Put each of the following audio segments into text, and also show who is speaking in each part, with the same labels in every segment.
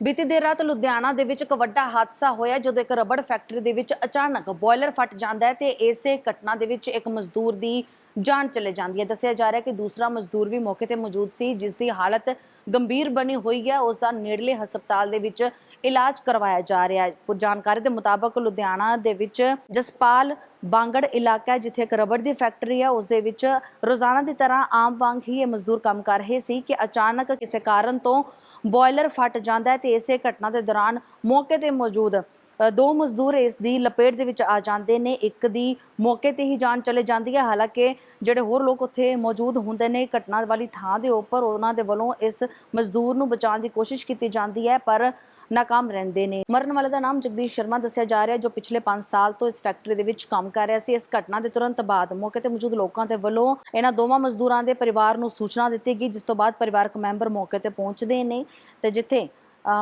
Speaker 1: ਬੀਤੀ ਦੇਰ ਰਾਤ ਲੁਧਿਆਣਾ ਦੇ ਵਿੱਚ ਇੱਕ ਵੱਡਾ ਹਾਦਸਾ ਹੋਇਆ ਜਦੋਂ ਇੱਕ ਰਬੜ ਫੈਕਟਰੀ ਦੇ ਵਿੱਚ ਅਚਾਨਕ ਬੋਇਲਰ ਫਟ ਜਾਂਦਾ ਹੈ ਤੇ ਇਸੇ ਘਟਨਾ ਦੇ ਵਿੱਚ ਇੱਕ ਮਜ਼ਦੂਰ ਦੀ ਜਾਨ ਚਲੇ ਜਾਂਦੀ ਹੈ। ਦੱਸਿਆ ਜਾ ਰਿਹਾ ਹੈ ਕਿ ਦੂਸਰਾ ਮਜ਼ਦੂਰ ਵੀ ਮੌਕੇ ਤੇ ਮੌਜੂਦ ਸੀ, ਜਿਸ ਦੀ ਹਾਲਤ ਗੰਭੀਰ ਬਣੀ ਹੋਈ ਹੈ। ਉਸ ਦਾ ਨੇੜਲੇ ਹਸਪਤਾਲ ਦੇ ਵਿੱਚ ਇਲਾਜ ਕਰਵਾਇਆ ਜਾ ਰਿਹਾ ਹੈ। ਜਾਣਕਾਰੀ ਦੇ ਮੁਤਾਬਕ ਲੁਧਿਆਣਾ ਦੇ ਵਿੱਚ ਜਸਪਾਲ ਬਾਂਗੜ ਇਲਾਕਾ ਹੈ, ਜਿੱਥੇ ਇੱਕ ਰਬੜ ਦੀ ਫੈਕਟਰੀ ਹੈ। ਉਸ ਦੇ ਵਿੱਚ ਰੋਜ਼ਾਨਾ ਦੀ ਤਰ੍ਹਾਂ ਆਮ ਵਾਂਗ ਹੀ ਇਹ ਮਜ਼ਦੂਰ ਕੰਮ ਕਰ ਰਹੇ ਸੀ ਕਿ ਅਚਾਨਕ ਕਿਸੇ ਕਾਰਨ ਤੋਂ ਬੋਇਲਰ ਫਟ ਜਾਂਦਾ ਹੈ ਤੇ ਇਸੇ ਘਟਨਾ ਦੇ ਦੌਰਾਨ ਮੌਕੇ ਤੇ ਮੌਜੂਦ ਦੋ ਮਜ਼ਦੂਰ ਇਸ ਦੀ ਲਪੇਟ ਦੇ ਵਿੱਚ ਆ ਜਾਂਦੇ ਨੇ, ਇੱਕ ਦੀ ਮੌਕੇ ਤੇ ਹੀ ਜਾਨ ਚਲੇ ਜਾਂਦੀ ਹੈ। ਹਾਲਾਂਕਿ ਜਿਹੜੇ ਹੋਰ ਲੋਕ ਉੱਥੇ ਮੌਜੂਦ ਹੁੰਦੇ ਨੇ, ਘਟਨਾ ਵਾਲੀ ਥਾਂ ਦੇ ਉੱਪਰ ਉਹਨਾਂ ਦੇ ਵੱਲੋਂ ਇਸ ਮਜ਼ਦੂਰ ਨੂੰ ਬਚਾਉਣ ਦੀ ਕੋਸ਼ਿਸ਼ ਕੀਤੀ ਜਾਂਦੀ ਹੈ, ਪਰ ਨਾਕਾਮ ਰਹਿੰਦੇ ਨੇ। ਮਰਨ ਵਾਲੇ ਦਾ ਨਾਮ ਜਗਦੀਸ਼ ਸ਼ਰਮਾ ਦੱਸਿਆ ਜਾ ਰਿਹਾ ਜੋ ਪਿਛਲੇ 5 ਸਾਲ ਤੋਂ ਇਸ ਫੈਕਟਰੀ ਦੇ ਵਿੱਚ ਕੰਮ ਕਰ ਰਿਹਾ ਸੀ। ਇਸ ਘਟਨਾ ਦੇ ਤੁਰੰਤ ਬਾਅਦ ਮੌਕੇ ਤੇ ਮੌਜੂਦ ਲੋਕਾਂ ਦੇ ਵੱਲੋਂ ਇਹਨਾਂ ਦੋਵਾਂ ਮਜ਼ਦੂਰਾਂ ਦੇ ਪਰਿਵਾਰ ਨੂੰ ਸੂਚਨਾ ਦਿੱਤੀ ਗਈ, ਜਿਸ ਤੋਂ ਬਾਅਦ ਪਰਿਵਾਰਕ ਮੈਂਬਰ ਮੌਕੇ ਤੇ ਪਹੁੰਚਦੇ ਨੇ ਤੇ ਜਿੱਥੇ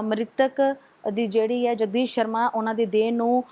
Speaker 1: ਮ੍ਰਿਤਕ ਦੀ ਜਿਹੜੀ ਹੈ ਜਗਦੀਸ਼ ਸ਼ਰਮਾ, ਉਹਨਾਂ ਦੀ ਦੇਹ ਨੂੰ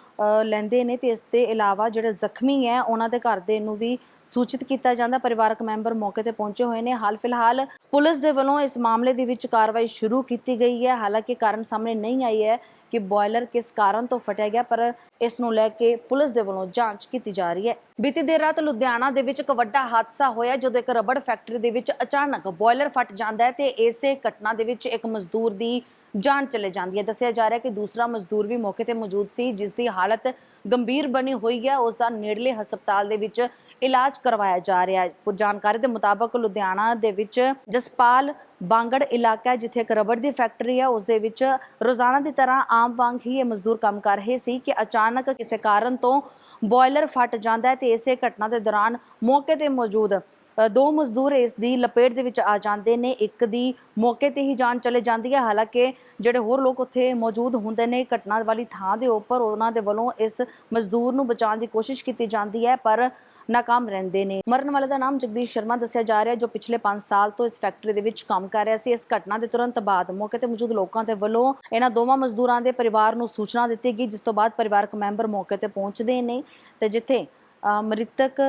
Speaker 1: ਲੈਂਦੇ ਨੇ ਤੇ ਇਸ ਦੇ ਇਲਾਵਾ ਜਿਹੜੇ ਜ਼ਖਮੀ ਹੈ, ਉਹਨਾਂ ਦੇ ਘਰ ਦੇ ਨੂੰ ਵੀ ਸੂਚਿਤ ਕੀਤਾ ਜਾਂਦਾ। ਪਰਿਵਾਰਕ ਮੈਂਬਰ ਮੌਕੇ ਤੇ ਪਹੁੰਚੇ ਹੋਏ ਨੇ। ਹਾਲ ਫਿਲਹਾਲ ਪੁਲਿਸ ਦੇ ਵੱਲੋਂ ਇਸ ਮਾਮਲੇ ਦੇ ਵਿੱਚ ਕਾਰਵਾਈ ਸ਼ੁਰੂ ਕੀਤੀ ਗਈ ਹੈ। ਹਾਲਾਂਕਿ ਕਾਰਨ ਸਾਹਮਣੇ ਨਹੀਂ ਆਈ ਹੈ ਕਿ ਬੋਇਲਰ ਕਿਸ ਕਾਰਨ ਤੋਂ ਫਟਿਆ ਗਿਆ, ਪਰ ਇਸ ਨੂੰ ਲੈ ਕੇ ਪੁਲਿਸ ਦੇ ਵੱਲੋਂ ਜਾਂਚ ਕੀਤੀ ਜਾ ਰਹੀ ਹੈ। ਬੀਤੀ ਦੇਰ ਰਾਤ ਲੁਧਿਆਣਾ ਦੇ ਵਿੱਚ ਇੱਕ ਵੱਡਾ ਹਾਦਸਾ ਹੋਇਆ, ਜਦੋਂ ਇੱਕ ਰਬੜ ਫੈਕਟਰੀ ਦੇ ਵਿੱਚ ਅਚਾਨਕ ਬੋਇਲਰ ਫਟ ਜਾਂਦਾ ਹੈ ਤੇ ਇਸੇ ਘਟਨਾ ਦੇ ਵਿੱਚ ਇੱਕ ਮਜ਼ਦੂਰ ਦੀ ਜਾਨ ਚਲੇ ਜਾਂਦੀ ਹੈ। ਦੱਸਿਆ ਜਾ ਰਿਹਾ ਕਿ ਦੂਸਰਾ ਮਜ਼ਦੂਰ ਵੀ ਮੌਕੇ ਤੇ ਮੌਜੂਦ ਸੀ ਜਿਸ ਦੀ ਹਾਲਤ ਗੰਭੀਰ ਬਣੀ ਹੋਈ ਹੈ। ਉਸ ਦਾ ਨੇੜਲੇ ਹਸਪਤਾਲ ਦੇ ਵਿੱਚ ਇਲਾਜ ਕਰਵਾਇਆ ਜਾ ਰਿਹਾ ਹੈ। ਜਾਣਕਾਰੀ ਦੇ ਮੁਤਾਬਕ ਲੁਧਿਆਣਾ ਦੇ ਵਿੱਚ ਜਸਪਾਲ ਬਾਂਗੜ ਇਲਾਕਾ ਜਿੱਥੇ ਇੱਕ ਰਬੜ ਦੀ ਫੈਕਟਰੀ ਹੈ। ਉਸ ਦੇ ਵਿੱਚ ਰੋਜ਼ਾਨਾ ਦੀ ਤਰ੍ਹਾਂ ਆਮ ਵਾਂਗ ਹੀ ਇਹ ਮਜ਼ਦੂਰ ਕੰਮ ਕਰ ਰਹੇ ਸੀ ਕਿ ਅਚਾਨਕ ਕਿਸੇ ਕਾਰਨ ਤੋਂ ਬੋਇਲਰ ਫਟ ਜਾਂਦਾ ਹੈ ਤੇ ਇਸੇ ਘਟਨਾ ਦੇ ਦੌਰਾਨ ਮੌਕੇ ਤੇ ਮੌਜੂਦ ਦੋ ਮਜ਼ਦੂਰ ਇਸ ਦੀ ਲਪੇਟ ਦੇ ਵਿੱਚ ਆ ਜਾਂਦੇ ਨੇ, ਇੱਕ ਦੀ ਮੌਕੇ ਤੇ ਹੀ ਜਾਨ ਚਲੇ ਜਾਂਦੀ ਹੈ। ਹਾਲਾਂਕਿ ਜਿਹੜੇ ਹੋਰ ਲੋਕ ਉੱਥੇ ਮੌਜੂਦ ਹੁੰਦੇ ਨੇ, ਘਟਨਾ ਵਾਲੀ ਥਾਂ ਦੇ ਉੱਪਰ ਉਹਨਾਂ ਦੇ ਵੱਲੋਂ ਇਸ ਮਜ਼ਦੂਰ ਨੂੰ ਬਚਾਉਣ ਦੀ ਕੋਸ਼ਿਸ਼ ਕੀਤੀ ਜਾਂਦੀ ਹੈ, ਪਰ ਨਾਕਾਮ ਰਹਿੰਦੇ ਨੇ। ਮਰਨ ਵਾਲੇ ਦਾ ਨਾਮ ਜਗਦੀਸ਼ ਸ਼ਰਮਾ ਦੱਸਿਆ ਜਾ ਰਿਹਾ ਜੋ ਪਿਛਲੇ 5 ਸਾਲ ਤੋਂ ਇਸ ਫੈਕਟਰੀ ਦੇ ਵਿੱਚ ਕੰਮ ਕਰ ਰਿਹਾ ਸੀ। ਇਸ ਘਟਨਾ ਦੇ ਤੁਰੰਤ ਬਾਅਦ ਮੌਕੇ ਤੇ ਮੌਜੂਦ ਲੋਕਾਂ ਦੇ ਵੱਲੋਂ ਇਹਨਾਂ ਦੋਵਾਂ ਮਜ਼ਦੂਰਾਂ ਦੇ ਪਰਿਵਾਰ ਨੂੰ ਸੂਚਨਾ ਦਿੱਤੀ ਗਈ, ਜਿਸ ਤੋਂ ਬਾਅਦ ਪਰਿਵਾਰਕ ਮੈਂਬਰ ਮੌਕੇ ਤੇ ਪਹੁੰਚਦੇ ਨੇ ਤੇ ਜਿੱਥੇ ਮ੍ਰਿਤਕ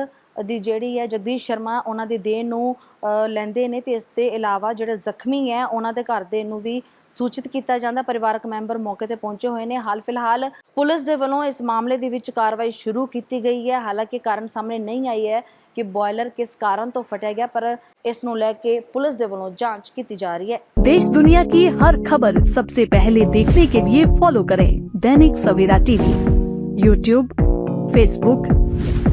Speaker 1: ਦੀ ਜਿਹੜੀ ਹੈ ਜਗਦੀਸ਼ ਸ਼ਰਮਾ ਉਹਨਾਂ ਦੀ ਦੇਹ ਨੂੰ ਅ, ਲੈਂਦੇ ਨੇ ਤੇ ਇਸ ਦੇ ਇਲਾਵਾ ਜਿਹੜੇ ਜ਼ਖਮੀ ਹੈ ਉਹਨਾਂ ਦੇ ਘਰ ਦੇ ਨੂੰ ਵੀ ਸੂਚਿਤ ਕੀਤਾ ਜਾਂਦਾ ਪਰਿਵਾਰਕ ਮੈਂਬਰ ਮੌਕੇ ਤੇ ਪਹੁੰਚੇ ਹੋਏ ਨੇ ਹਾਲ ਫਿਲਹਾਲ ਪੁਲਿਸ ਦੇ ਵੱਲੋਂ ਇਸ ਮਾਮਲੇ ਦੇ ਵਿੱਚ ਕਾਰਵਾਈ ਸ਼ੁਰੂ ਕੀਤੀ ਗਈ ਹੈ ਹਾਲਾਂਕਿ ਕਾਰਨ ਸਾਹਮਣੇ ਨਹੀਂ ਆਈ ਹੈ ਕਿ ਬੋਇਲਰ ਕਿਸ ਕਾਰਨ ਤੋਂ ਫਟਿਆ ਗਿਆ ਪਰ ਇਸ ਨੂੰ ਲੈ ਕੇ ਪੁਲਿਸ ਦੇ ਵੱਲੋਂ ਜਾਂਚ ਕੀਤੀ ਜਾ ਰਹੀ ਹੈ
Speaker 2: देश दुनिया की हर खबर सबसे पहले देखने के लिए फॉलो करें Dainik Savera TV YouTube Facebook